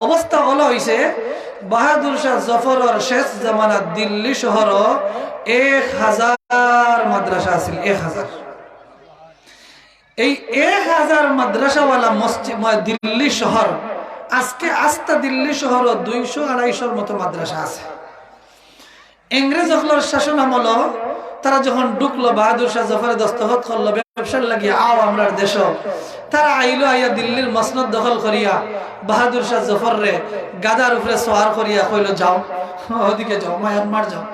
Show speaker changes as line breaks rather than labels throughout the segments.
অবস্থা হলো হইছে, বাহাদুর শাহ জফরর শেষ জামানা দিল্লি শহর এক হাজার মাদ্রাসা আছিল, এক হাজার। এই এক হাজার মাদ্রাসাওয়ালা মসজিদ দিল্লি শহর, আজকে আস্তা দিল্লি শহর দুইশো আড়াইশোর মতো মাদ্রাসা আছে। ইংরেজ হকলর শাসন আমল, তারা যখন ঢুকলো, বাহাদুর শাহ জফরে দস্তখত করল, ব্যবসার লাগিয়ে, আও আমরার দেশ তারা আইলো আইয়া দিল্লির মসনদ দখল করিয়া, বাহাদুর শাহ জফর রে গাদার উপরে সোয়ার করিয়া কইল, যাও, ওদিকে যাও, মায়ানমার যাও।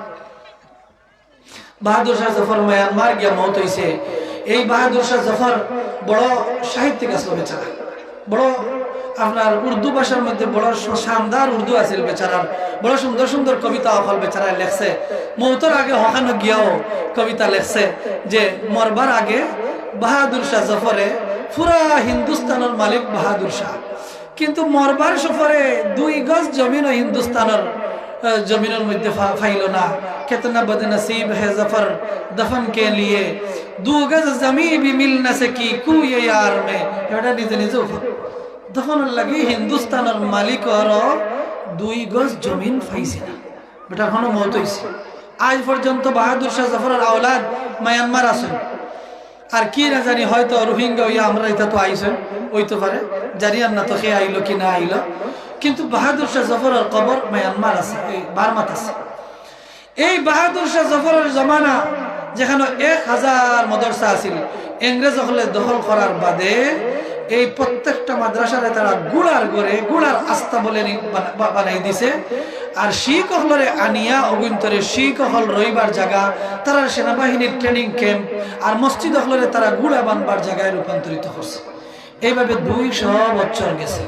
বাহাদুর শাহ জফর মায়ানমার গিয়া মত হইছে। এই বাহাদুর শাহ জফর বড় সাহিত্যিক আসলো বেচারা। বড় আপনার উর্দু ভাষার মধ্যে বড় শানদার উর্দু আছিল বেচারার। বড় সুন্দর সুন্দর কবিতা অকল বেচারায় লেখছে। মৌতর আগে হকানো গিয়াও কবিতা লেখছে যে মরবার আগে বাহাদুর শাহ জফরে পুরা হিন্দুস্তানের মালিক বাহাদুর শাহ। কিন্তু মরবার সফরে দুই গজ জমিন ও হিন্দুস্তানের জমিনের মধ্যে ফাইল না। কেতনা বদ নসিব হে জফর, দফন কে লিয়ে? দু গজ জমি বি মিল না সে কি কু ইয়ার মে? এটা নিজে নিজে দফন লাগি হিন্দুস্তানের মালিক আর দুই গজ জমিন ফাইছে না। বেটা এখনও মত হয়েছে আজ পর্যন্ত বাহাদুর শাহ জফরের আওলাদ মায়ানমার আছে আর কি না জানি, হয়তো রোহিঙ্গা ইয়া আমরা এটা তো আইসেন হইতে পারে। জানি আর না তো সে আইলো কি না আইলো। কিন্তু বাহাদুর শাহ জফরের কবর মায়ানমার আছে, এই বারমাত আছে। এই বাহাদুর শাহ জফরের জমানা যেখানে এক হাজার মদরসা আছিল, ইংরেজ হলে দখল করার বাদে এই প্রত্যেকটা মাদ্রাসারে তারা গুড়ার করে গুড়ার আস্থা বলে বানাই দিছে। আর শিখ হলরে আনিয়া অভ্যন্তরে শিখ হল রইবার জায়গা, তারা সেনাবাহিনীর ট্রেনিং ক্যাম্প আর মসজিদ হলরে তারা গুড়া বানবার জায়গায় রূপান্তরিত করছে। এইভাবে দুইশো বছর গেছে।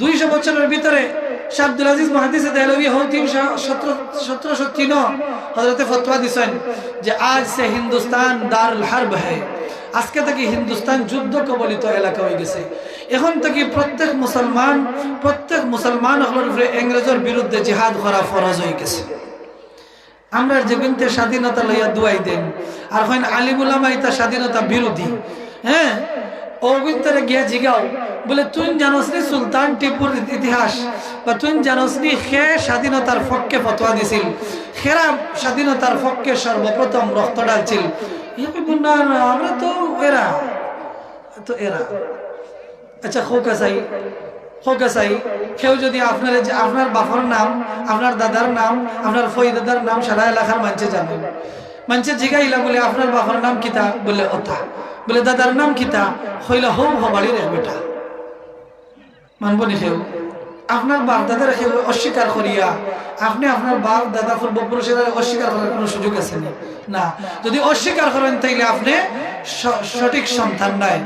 দুইশো বছরের ভিতরে শাহ আব্দুল আজিজ মহাদিসে হও তিনশো সতেরোশো তিন হজরতে ফতোয়া দিছেন যে, আজ সে হিন্দুস্তান দারুল হারব হ্যায়। আজকে থেকে হিন্দুস্তান যুদ্ধ কবলিত এলাকা হয়ে গেছে। এখন থেকে প্রত্যেক মুসলমান প্রত্যেক মুসলমান ইংরেজের বিরুদ্ধে জিহাদ করা ফরজ হয়ে গেছে। আমরা যে স্বাধীনতা লইয়া দুয়াই দেন, আর হয় আলিমুল্লামাই ইতা স্বাধীনতা বিরোধী হ্যাঁ? অগুন্তরে গিয়া জিগাও। বলে, তুই জানোস নি সুলতান টিপুর ইতিহাস বা তুই জানোস নি সে স্বাধীনতার পক্ষে ফতোয়া দিছিল। সেরা স্বাধীনতার পক্ষে সর্বপ্রথম রক্ত ডালছিল আমরা তো এরা। তো এরা। আচ্ছা খোকা চাই খোকা চাই কেউ যদি আপনার আপনার বাপর নাম, আপনার দাদার নাম, আপনার ফই দাদার নাম সারা এলাকার মানুষে জানেন মানুষে জিগাইলা বলে, আপনার বাবার নাম কিতা বলে, অথা। বলে, দাদার নাম কিতা হইল, হৌ হবাড়ি রে বেটা। মানব নি আপনার বাপ দাদার কেউ অস্বীকার করিয়া, আপনি আপনার বাপ দাদা পূর্বপুরুষের অস্বীকার করার কোনো সুযোগ আছে না? যদি অস্বীকার করেন তাইলে আপনি সঠিক সন্তান নাই।